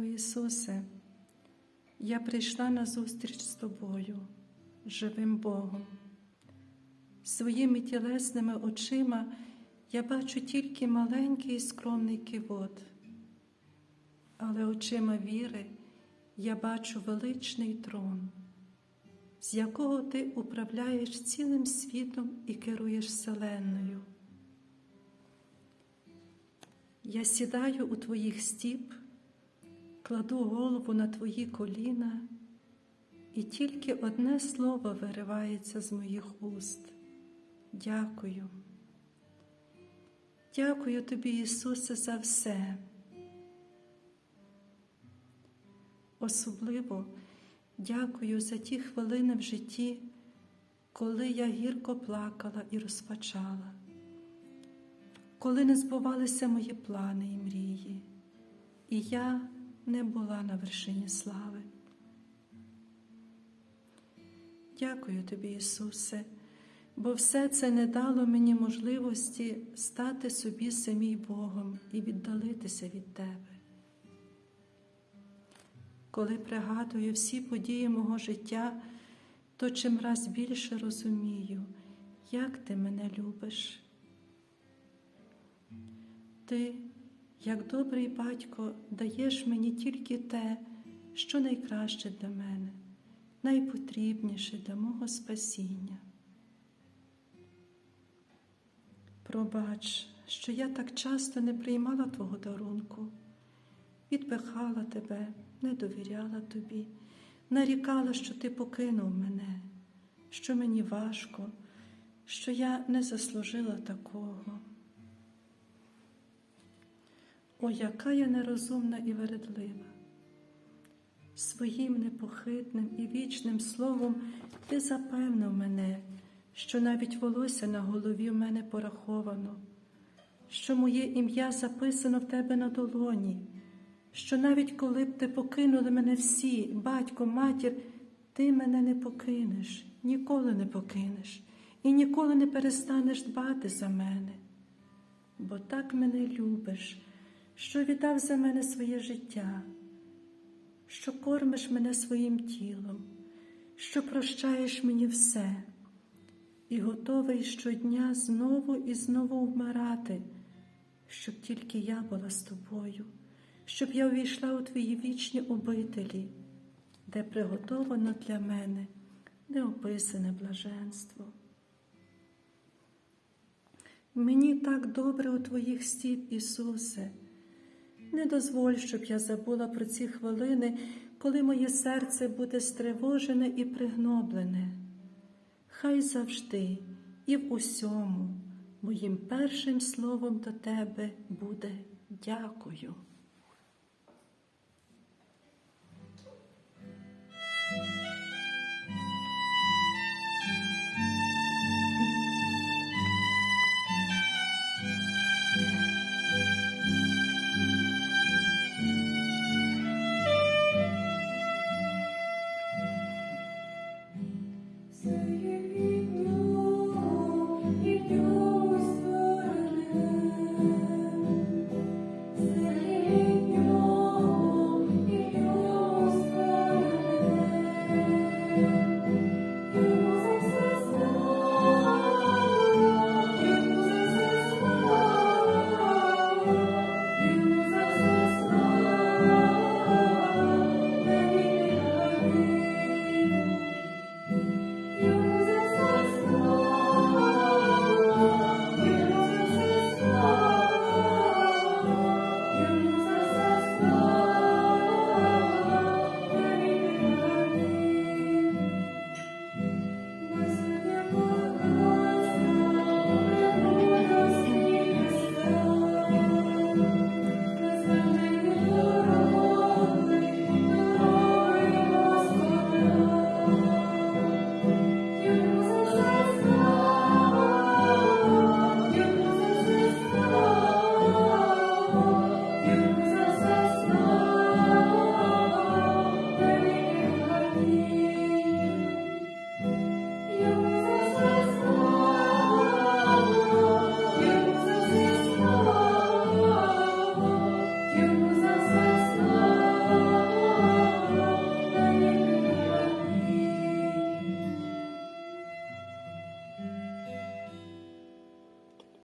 О Ісусе, я прийшла на зустріч з Тобою, живим Богом. Своїми тілесними очима я бачу тільки маленький і скромний кивот, але очима віри я бачу величний трон, з якого ти управляєш цілим світом і керуєш вселенною. Я сідаю у твоїх стіп, кладу голову на твої коліна, і тільки одне слово виривається з моїх уст. Дякую. Дякую тобі, Ісусе, за все. Особливо дякую за ті хвилини в житті, коли я гірко плакала і розпачала, коли не збувалися мої плани і мрії, і я не була на вершині слави. Дякую тобі, Ісусе, бо все це не дало мені можливості стати собі самій Богом і віддалитися від Тебе. Коли пригадую всі події мого життя, то чим раз більше розумію, як ти мене любиш. Ти, як добрий батько, даєш мені тільки те, що найкраще для мене, найпотрібніше для мого спасіння. Пробач, що я так часто не приймала Твого дарунку, відпихала тебе, не довіряла тобі, нарікала, що ти покинув мене, що мені важко, що я не заслужила такого. О, яка я нерозумна і вередлива. Своїм непохитним і вічним словом ти запевнив мене, що навіть волосся на голові в мене пораховано, що моє ім'я записано в тебе на долоні, що навіть коли б ти покинули мене всі, батько, матір, ти мене не покинеш, ніколи не покинеш і ніколи не перестанеш дбати за мене, бо так мене любиш, що віддав за мене своє життя, що кормиш мене своїм тілом, що прощаєш мені все і готовий щодня знову і знову вмирати, щоб тільки я була з тобою, щоб я увійшла у твої вічні обителі, де приготовано для мене неописане блаженство. Мені так добре у твоїх стіп, Ісусе. Не дозволь, щоб я забула про ці хвилини, коли моє серце буде стривожене і пригноблене. Хай завжди і в усьому моїм першим словом до тебе буде дякую.